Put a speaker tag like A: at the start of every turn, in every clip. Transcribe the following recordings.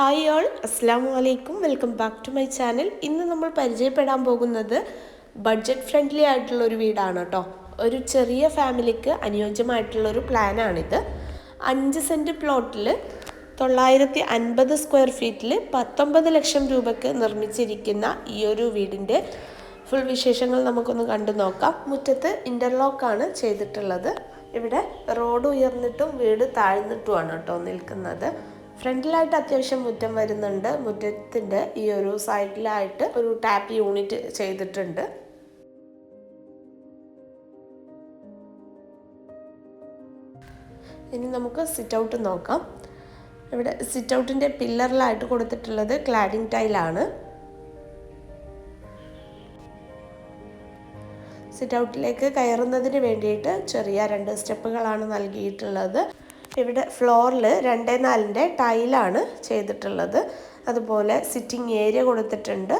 A: Hi all അസ്സാം വലൈക്കും welcome back to my channel ഇന്ന് നമ്മൾ പരിചയപ്പെടാൻ പോകുന്നത് ബഡ്ജറ്റ് ഫ്രണ്ട്ലി ആയിട്ടുള്ള ഒരു വീടാണ് കേട്ടോ ഒരു ചെറിയ ഫാമിലിക്ക് അനുയോജ്യമായിട്ടുള്ള ഒരു പ്ലാനാണിത് അഞ്ച് സെന്റ് പ്ലോട്ടിൽ തൊള്ളായിരത്തി അൻപത് സ്ക്വയർ ഫീറ്റിൽ പത്തൊമ്പത് ലക്ഷം രൂപയ്ക്ക് നിർമ്മിച്ചിരിക്കുന്ന ഈ ഒരു വീടിന്റെ ഫുൾ വിശേഷങ്ങൾ നമുക്കൊന്ന് കണ്ടു നോക്കാം. മുറ്റത്ത് ഇന്റർലോക്കാണ് ചെയ്തിട്ടുള്ളത്. ഇവിടെ റോഡ് ഉയർന്നിട്ടും വീട് താഴ്ന്നിട്ടുമാണ് കേട്ടോ നിൽക്കുന്നത്. ഫ്രണ്ടിലായിട്ട് അത്യാവശ്യം മുറ്റം വരുന്നുണ്ട്. മുറ്റത്തിന്റെ ഈ ഒരു സൈഡിലായിട്ട് ഒരു ടാപ്പ് യൂണിറ്റ് ചെയ്തിട്ടുണ്ട്. ഇനി നമുക്ക് സിറ്റ് ഔട്ട് നോക്കാം. ഇവിടെ സിറ്റ് ഔട്ടിന്റെ പില്ലറിലായിട്ട് കൊടുത്തിട്ടുള്ളത് ക്ലാഡിംഗ് ടൈലാണ് സിറ്റ് ഔട്ടിലേക്ക് കയറുന്നതിന് വേണ്ടിയിട്ട് ചെറിയ രണ്ട് സ്റ്റെപ്പുകളാണ് നൽകിയിട്ടുള്ളത്. ഇവിടെ ഫ്ലോറിൽ രണ്ടേ നാലിന്റെ ടൈലാണ് ചെയ്തിട്ടുള്ളത്. അതുപോലെ സിറ്റിംഗ് ഏരിയ കൊടുത്തിട്ടുണ്ട്.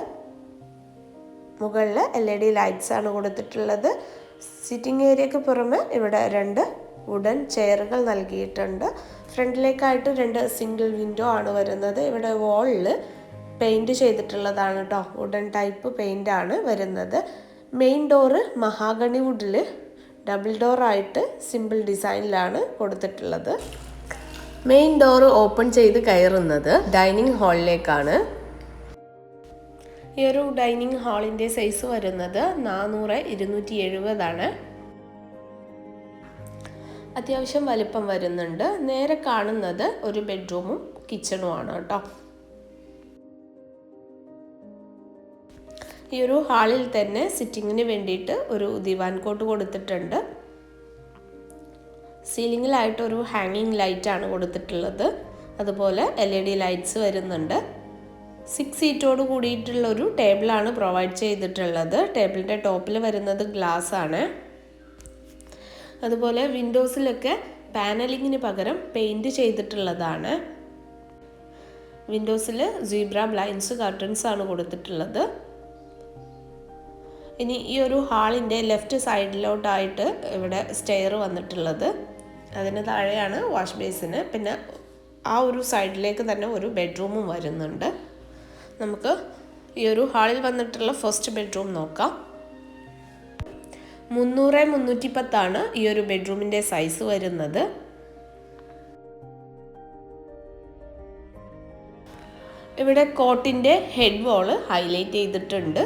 A: മുകളിൽ എൽ ഇ ഡി ലൈറ്റ്സ് ആണ് കൊടുത്തിട്ടുള്ളത്. സിറ്റിംഗ് ഏരിയക്ക് പുറമെ ഇവിടെ രണ്ട് വുഡൻ ചെയറുകൾ നൽകിയിട്ടുണ്ട്. ഫ്രണ്ടിലേക്കായിട്ട് രണ്ട് സിംഗിൾ വിൻഡോ ആണ് വരുന്നത്. ഇവിടെ വാളിൽ പെയിന്റ് ചെയ്തിട്ടുള്ളതാണ് കേട്ടോ. വുഡൻ ടൈപ്പ് പെയിന്റ് ആണ് വരുന്നത്. മെയിൻ ഡോറ് മഹാഗണി വുഡിൽ ഡബിൾ ഡോറായിട്ട് സിമ്പിൾ ഡിസൈനിലാണ് കൊടുത്തിട്ടുള്ളത്. മെയിൻ ഡോർ ഓപ്പൺ ചെയ്ത് കയറുന്നത് ഡൈനിങ് ഹാളിലേക്കാണ്. ഈ ഒരു ഡൈനിങ് ഹാളിന്റെ സൈസ് വരുന്നത് നാനൂറ് ഇരുന്നൂറ്റി എഴുപതാണ് അത്യാവശ്യം വലിപ്പം വരുന്നുണ്ട്. നേരെ കാണുന്നത് ഒരു ബെഡ്റൂമും കിച്ചണുമാണ് കേട്ടോ. ഈ ഒരു ഹാളിൽ തന്നെ സിറ്റിങ്ങിന് വേണ്ടിയിട്ട് ഒരു ദിവാൻ കോട്ട് കൊടുത്തിട്ടുണ്ട്. സീലിങ്ങിലായിട്ട് ഒരു ഹാങ്ങിങ് ലൈറ്റാണ് കൊടുത്തിട്ടുള്ളത്. അതുപോലെ എൽ ഇ ഡി ലൈറ്റ്സ് വരുന്നുണ്ട്. സിക്സ് സീറ്റോട് കൂടിയിട്ടുള്ള ഒരു ടേബിളാണ് പ്രൊവൈഡ് ചെയ്തിട്ടുള്ളത്. ടേബിളിന്റെ ടോപ്പിൽ വരുന്നത് ഗ്ലാസ് ആണ്. അതുപോലെ വിൻഡോസിലൊക്കെ പാനലിങ്ങിന് പകരം പെയിന്റ് ചെയ്തിട്ടുള്ളതാണ്. വിൻഡോസിൽ സീബ്ര ബ്ലൈൻസ് കർട്ടൻസ് ആണ് കൊടുത്തിട്ടുള്ളത്. ഇനി ഈ ഒരു ഹാളിന്റെ ലെഫ്റ്റ് സൈഡിലോട്ടായിട്ട് ഇവിടെ സ്റ്റെയർ വന്നിട്ടുള്ളത്. അതിന് താഴെയാണ് വാഷ് ബേസിന്. പിന്നെ ആ ഒരു സൈഡിലേക്ക് തന്നെ ഒരു ബെഡ്റൂമും വരുന്നുണ്ട്. നമുക്ക് ഈ ഒരു ഹാളിൽ വന്നിട്ടുള്ള ഫസ്റ്റ് ബെഡ്റൂം നോക്കാം. മുന്നൂറ് മുന്നൂറ്റി പത്താണ് ഈ ഒരു ബെഡ്റൂമിന്റെ സൈസ് വരുന്നത്. ഇവിടെ കോട്ടിന്റെ ഹെഡ് വോൾ ഹൈലൈറ്റ് ചെയ്തിട്ടുണ്ട്.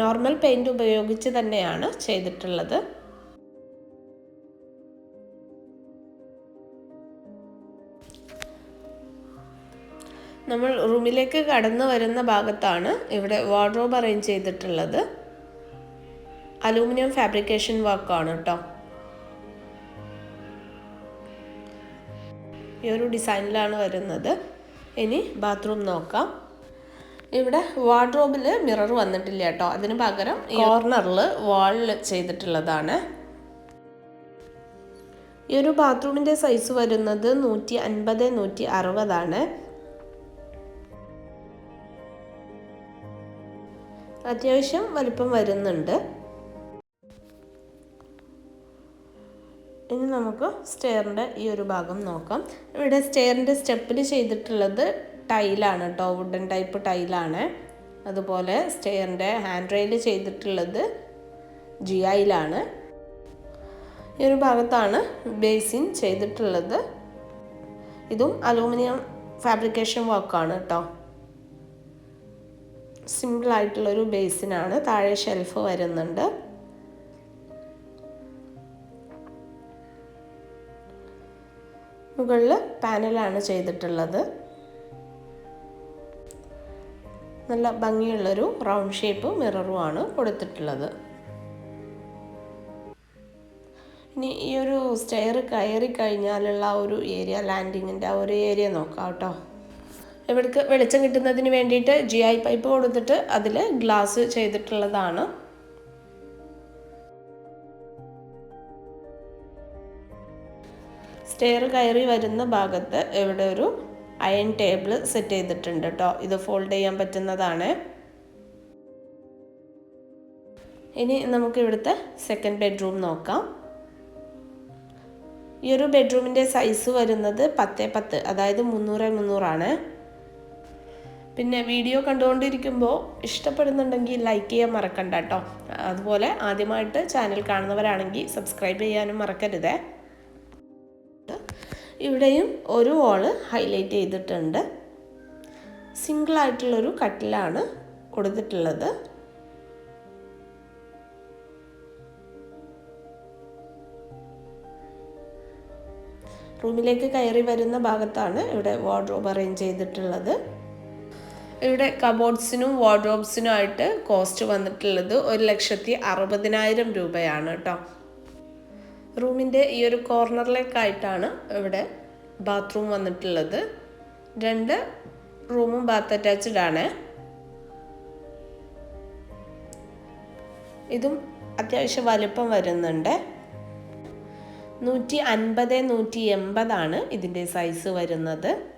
A: നോർമൽ പെയിന്റ് ഉപയോഗിച്ച് തന്നെയാണ് ചെയ്തിട്ടുള്ളത്. നമ്മൾ റൂമിലേക്ക് കടന്നു വരുന്ന ഭാഗത്താണ് ഇവിടെ വാർഡ്രോബ് അറേഞ്ച് ചെയ്തിട്ടുള്ളത്. അലൂമിനിയം ഫാബ്രിക്കേഷൻ വർക്കാണ് കേട്ടോ. ഈ ഒരു ഡിസൈനിലാണ് വരുന്നത്. ഇനി ബാത്റൂം നോക്കാം. ഇവിടെ വാർഡ്രോബിൽ മിറർ വന്നിട്ടില്ല കേട്ടോ. അതിന് പകരം കോർണറിൽ വാളിൽ ചെയ്തിട്ടുള്ളതാണ്. ഈ ഒരു ബാത്റൂമിന്റെ സൈസ് വരുന്നത് നൂറ്റി അൻപത് നൂറ്റി അറുപതാണ് അത്യാവശ്യം വലിപ്പം വരുന്നുണ്ട്. ഇനി നമുക്ക് സ്റ്റെയറിന്റെ ഈ ഒരു ഭാഗം നോക്കാം. ഇവിടെ സ്റ്റെയറിന്റെ സ്റ്റെപ്പിൽ ചെയ്തിട്ടുള്ളത് ടൈലാണ് കേട്ടോ വുഡൻ ടൈപ്പ് ടൈലാണ്. അതുപോലെ സ്റ്റെയറിന്റെ ഹാൻഡ് റെയിൽ ചെയ്തിട്ടുള്ളത് ജി ഐയിലാണ് ഈ ഒരു ഭാഗത്താണ് ബേസിൻ ചെയ്തിട്ടുള്ളത്. ഇതും അലൂമിനിയം ഫാബ്രിക്കേഷൻ വർക്കാണ് കേട്ടോ. സിമ്പിളായിട്ടുള്ളൊരു ബേസിനാണ് താഴെ ഷെൽഫ് വരുന്നുണ്ട്. മുകളിൽ പാനലാണ് ചെയ്തിട്ടുള്ളത്. നല്ല ഭംഗിയുള്ളൊരു റൗണ്ട് ഷേപ്പ് മിററുമാണ് കൊടുത്തിട്ടുള്ളത്. ഇനി ഈ ഒരു സ്റ്റെയർ കയറി കഴിഞ്ഞാലുള്ള ഒരു ഏരിയ ലാൻഡിങ്ങിന്റെ ആ ഒരു ഏരിയ നോക്കാം കേട്ടോ. ഇവിടേക്ക് വെളിച്ചം കിട്ടുന്നതിന് വേണ്ടിയിട്ട് ജി ഐ പൈപ്പ് കൊടുത്തിട്ട് അതിൽ ഗ്ലാസ് ചെയ്തിട്ടുള്ളതാണ്. സ്റ്റെയർ കയറി വരുന്ന ഭാഗത്ത് ഇവിടെ ഒരു അയൺ ടേബിൾ സെറ്റ് ചെയ്തിട്ടുണ്ട് കേട്ടോ. ഇത് ഫോൾഡ് ചെയ്യാൻ പറ്റുന്നതാണ്. ഇനി നമുക്ക് ഇവിടുത്തെ സെക്കൻഡ് ബെഡ്റൂം നോക്കാം. ഈ ഒരു ബെഡ്റൂമിന്റെ സൈസ് വരുന്നത് പത്ത് പത്ത് അതായത് മുന്നൂറ് മുന്നൂറാണ് പിന്നെ വീഡിയോ കണ്ടുകൊണ്ടിരിക്കുമ്പോൾ ഇഷ്ടപ്പെടുന്നുണ്ടെങ്കിൽ ലൈക്ക് ചെയ്യാൻ മറക്കണ്ട കേട്ടോ. അതുപോലെ ആദ്യമായിട്ട് ചാനൽ കാണുന്നവരാണെങ്കിൽ സബ്സ്ക്രൈബ് ചെയ്യാനും മറക്കരുതേ. ഇവിടെയും ഒരു വോൾ ഹൈലൈറ്റ് ചെയ്തിട്ടുണ്ട്. സിംഗിൾ ആയിട്ടുള്ളൊരു കട്ടിലാണ് കൊടുത്തിട്ടുള്ളത്. റൂമിലേക്ക് കയറി വരുന്ന ഭാഗത്താണ് ഇവിടെ വാർഡ്രോബ് അറേഞ്ച് ചെയ്തിട്ടുള്ളത്. ഇവിടെ കബോർഡ്സിനും വാർഡ്രോബ്സിനും ആയിട്ട് കോസ്റ്റ് വന്നിട്ടുള്ളത് ഒരു ലക്ഷത്തി അറുപതിനായിരം രൂപയാണ് കേട്ടോ. റൂമിന്റെ ഈ ഒരു കോർണറിലേക്കായിട്ടാണ് ഇവിടെ ബാത്റൂം വന്നിട്ടുള്ളത്. രണ്ട് റൂമും ബാത്ത് അറ്റാച്ച്ഡ് ആണ്. ഇതും അത്യാവശ്യം വലുപ്പം വരുന്നുണ്ട്. നൂറ്റി അൻപത് നൂറ്റി എൺപതാണ് ഇതിന്റെ സൈസ് വരുന്നത്.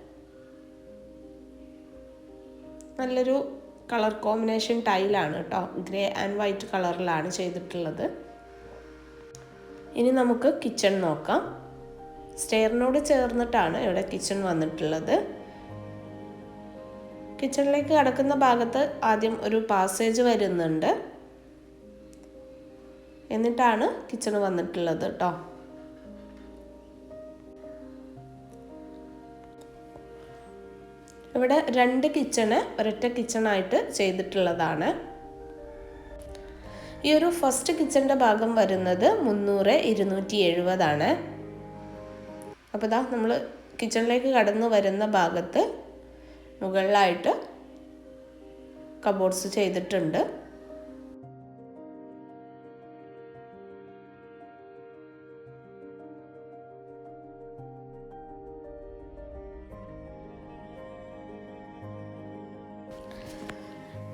A: നല്ലൊരു കളർ കോമ്പിനേഷൻ ടൈലാണ് കേട്ടോ. ഗ്രേ ആൻഡ് വൈറ്റ് കളറിലാണ് ചെയ്തിട്ടുള്ളത്. ഇനി നമുക്ക് കിച്ചൺ നോക്കാം. സ്റ്റെയറിനോട് ചേർന്നിട്ടാണ് ഇവിടെ കിച്ചൺ വന്നിട്ടുള്ളത്. കിച്ചണിലേക്ക് കടക്കുന്ന ഭാഗത്ത് ആദ്യം ഒരു പാസേജ് വരുന്നുണ്ട്. എന്നിട്ടാണ് കിച്ചൺ വന്നിട്ടുള്ളത് കേട്ടോ ഇവിടെ രണ്ട് കിച്ചണ് ഒരൊറ്റ കിച്ചണായിട്ട് ചെയ്തിട്ടുള്ളതാണ്. ഈ ഒരു ഫസ്റ്റ് കിച്ചണിന്റെ ഭാഗം വരുന്നത് മുന്നൂറ് ഇരുന്നൂറ്റി എഴുപതാണ്. അപ്പോൾ ഇതാ നമ്മൾ കിച്ചണിലേക്ക് കടന്നു വരുന്ന ഭാഗത്ത് മുകളിലായിട്ട് കബോർഡ്സ് ചെയ്തിട്ടുണ്ട്.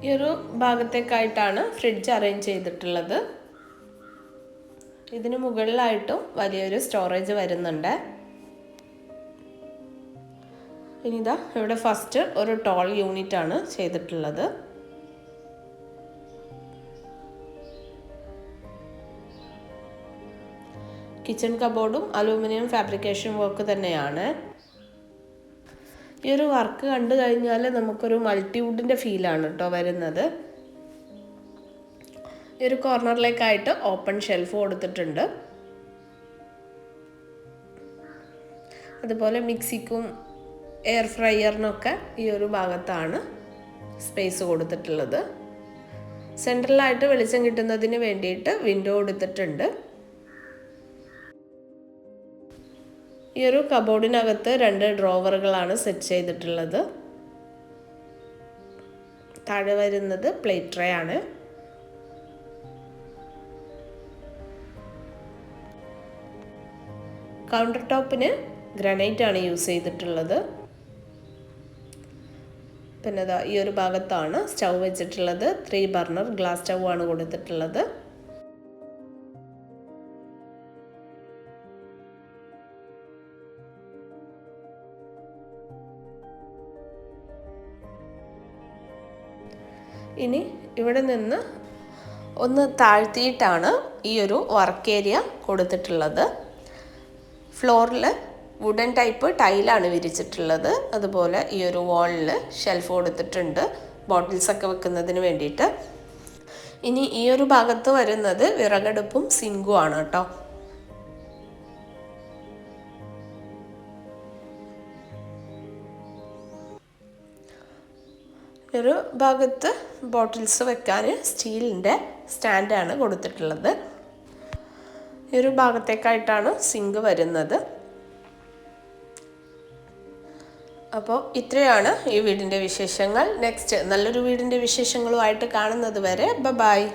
A: ഈ ഒരു ഭാഗത്തേക്കായിട്ടാണ് ഫ്രിഡ്ജ് അറേഞ്ച് ചെയ്തിട്ടുള്ളത്. ഇതിന് മുകളിലായിട്ടും വലിയൊരു സ്റ്റോറേജ് വരുന്നുണ്ട്. ഇനി ഇതാ ഇവിടെ ഫസ്റ്റ് ഒരു ടോൾ യൂണിറ്റ് ആണ് ചെയ്തിട്ടുള്ളത്. കിച്ചൺ കബോർഡും അലൂമിനിയം ഫാബ്രിക്കേഷൻ വർക്ക് തന്നെയാണ്. ഈ ഒരു വർക്ക് കണ്ടു കഴിഞ്ഞാൽ നമുക്കൊരു മൾട്ടിവുഡിന്റെ ഫീലാണ് കേട്ടോ വരുന്നത്. ഈ ഒരു കോർണറിലേക്കായിട്ട് ഓപ്പൺ ഷെൽഫ് കൊടുത്തിട്ടുണ്ട്. അതുപോലെ മിക്സിക്കും എയർ ഫ്രയറിനൊക്കെ ഈ ഒരു ഭാഗത്താണ് സ്പേസ് കൊടുത്തിട്ടുള്ളത്. സെൻട്രലായിട്ട് വെളിച്ചം കിട്ടുന്നതിന് വേണ്ടിയിട്ട് വിൻഡോ കൊടുത്തിട്ടുണ്ട് ഈ ഒരു കബോർഡിനകത്ത് രണ്ട് ഡ്രോവറുകളാണ് സെറ്റ് ചെയ്തിട്ടുള്ളത്. താഴെ വരുന്നത് പ്ലേറ്റ് ട്രേ ആണ്. കൗണ്ടർ ടോപ്പിന് ഗ്രാനൈറ്റ് ആണ് യൂസ് ചെയ്തിട്ടുള്ളത്. പിന്നെ ഈ ഒരു ഭാഗത്താണ് സ്റ്റൗ വെച്ചിട്ടുള്ളത്. ത്രീ ബർണർ ഗ്ലാസ് സ്റ്റൗ ആണ് കൊടുത്തിട്ടുള്ളത്. ഇനി ഇവിടെ നിന്ന് ഒന്ന് താഴ്ത്തിയിട്ടാണ് ഈ ഒരു വർക്ക് ഏരിയ കൊടുത്തിട്ടുള്ളത്. ഫ്ലോറിൽ വുഡൻ ടൈപ്പ് ടൈലാണ് വിരിച്ചിട്ടുള്ളത്. അതുപോലെ ഈ ഒരു വാളിൽ ഷെൽഫ് കൊടുത്തിട്ടുണ്ട്. ബോട്ടിൽസൊക്കെ വെക്കുന്നതിന് വേണ്ടിയിട്ട്. ഇനി ഈ ഒരു ഭാഗത്ത് വരുന്നത് വിറകടുപ്പും സിങ്കുമാണ് കേട്ടോ. ഒരു ഭാഗത്ത് ബോട്ടിൽസ് വെക്കാൻ സ്റ്റീലിന്റെ സ്റ്റാൻഡാണ് കൊടുത്തിട്ടുള്ളത്. ഈ ഒരു ഭാഗത്തേക്കായിട്ടാണ് സിങ്ക് വരുന്നത്. അപ്പോൾ ഇത്രയാണ് ഈ വീടിന്റെ വിശേഷങ്ങൾ. നെക്സ്റ്റ് നല്ലൊരു വീടിന്റെ വിശേഷങ്ങളുമായിട്ട് കാണുന്നത് വരെ ബ ബായ്